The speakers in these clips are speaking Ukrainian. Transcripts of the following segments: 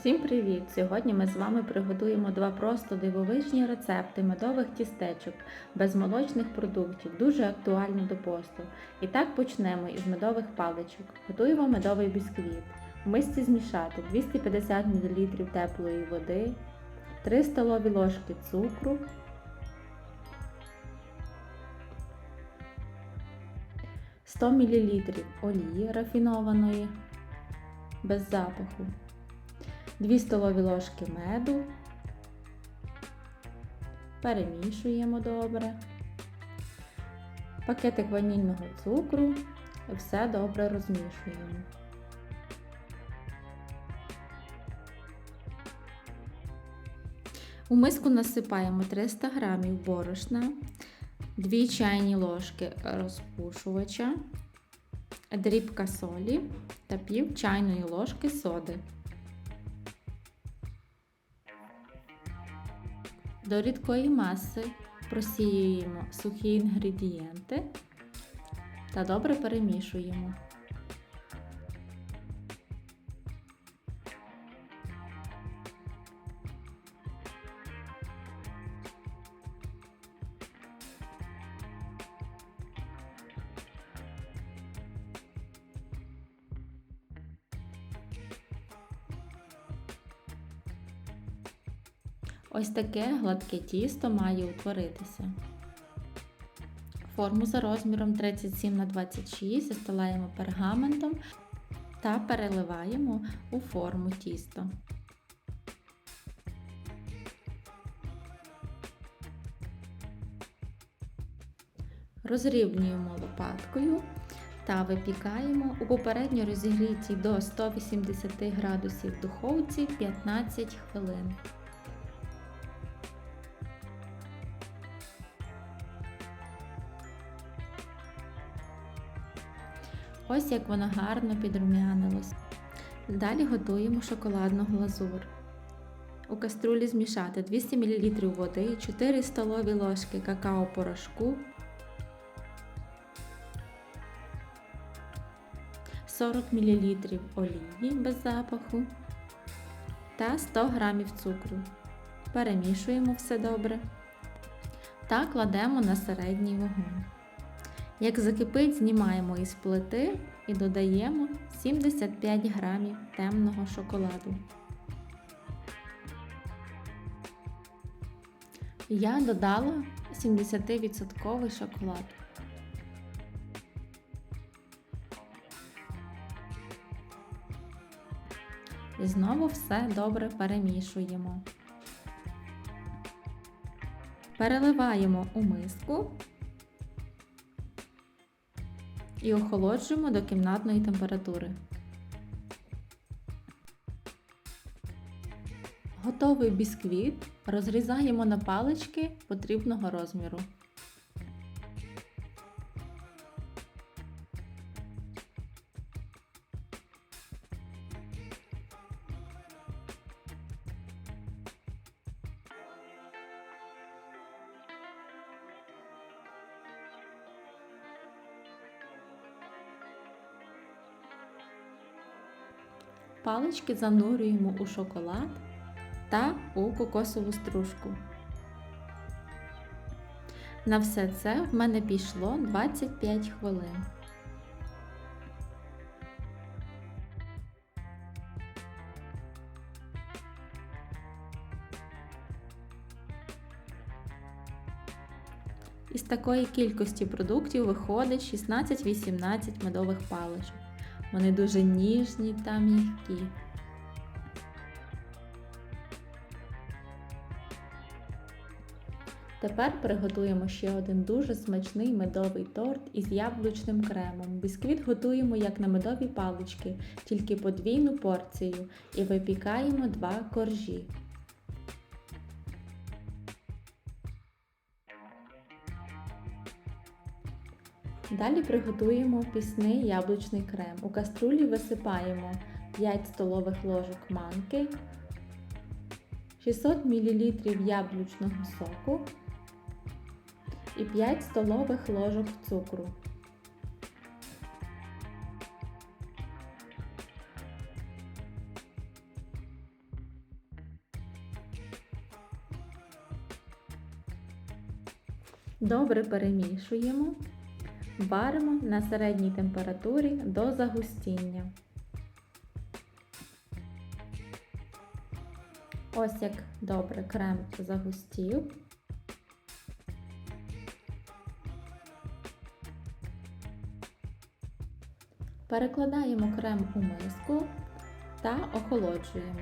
Всім привіт! Сьогодні ми з вами приготуємо два просто дивовижні рецепти медових тістечок без молочних продуктів, дуже актуально до посту. І так почнемо із медових паличок. Готуємо медовий бісквіт. В мисці змішати 250 мл теплої води, 3 столові ложки цукру, «100 мл олії рафінованої без запаху, 2 столові ложки меду, перемішуємо добре, пакетик ванільного цукру все добре розмішуємо. У миску насипаємо 300 г борошна, 2 чайні ложки розпушувача, дрібка солі та пів чайної ложки соди. До рідкої маси просіюємо сухі інгредієнти та добре перемішуємо. Ось таке гладке тісто має утворитися. Форму за розміром 37 на 26 застилаємо пергаментом та переливаємо у форму тісто. Розрівнюємо лопаткою та випікаємо у попередньо розігрітій до 180 градусів духовці 15 хвилин. Ось як воно гарно підрум'янилось. Далі готуємо шоколадну глазур. У каструлі змішати 200 мл води, 4 столові ложки какао-порошку, 40 мл олії без запаху та 100 г цукру. Перемішуємо все добре та кладемо на середній вогонь. Як закипить, знімаємо із плити і додаємо 75 грамів темного шоколаду. Я додала 70% шоколад. І знову все добре перемішуємо. Переливаємо у миску і охолоджуємо до кімнатної температури. Готовий бісквіт розрізаємо на палички потрібного розміру. Палички занурюємо у шоколад та у кокосову стружку. На все це в мене пішло 25 хвилин. Із такої кількості продуктів виходить 16-18 медових паличок. Вони дуже ніжні та м'які. Тепер приготуємо ще один дуже смачний медовий торт із яблучним кремом. Бісквіт готуємо як на медові палички, тільки подвійну порцію і випікаємо два коржі. Далі приготуємо пісний яблучний крем. У каструлі висипаємо 5 столових ложок манки, 600 мл яблучного соку і 5 столових ложок цукру. Добре перемішуємо варимо на середній температурі до загустіння. Ось як добре крем загустів. Перекладаємо крем у миску та охолоджуємо.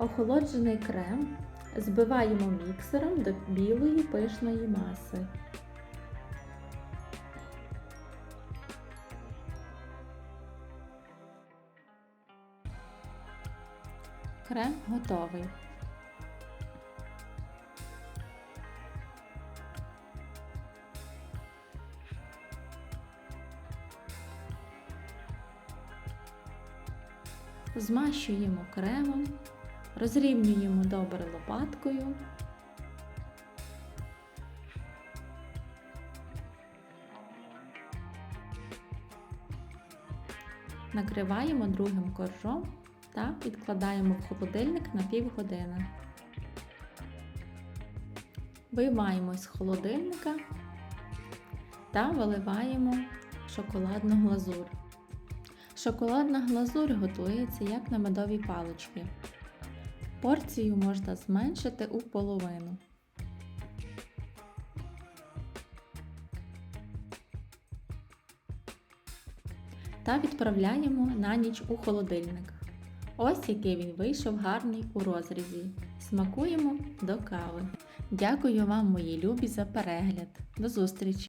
Охолоджений крем збиваємо міксером до білої пишної маси. Крем готовий. Змащуємо кремом, розрівнюємо добре лопаткою. Накриваємо другим коржом та відкладаємо в холодильник на півгодини. Виймаємо з холодильника та виливаємо шоколадну глазур. Шоколадна глазурь готується як на медові палички. Порцію можна зменшити у половину. Та відправляємо на ніч у холодильник. Ось який він вийшов гарний у розрізі. Смакуємо до кави. Дякую вам, мої любі, за перегляд. До зустрічі!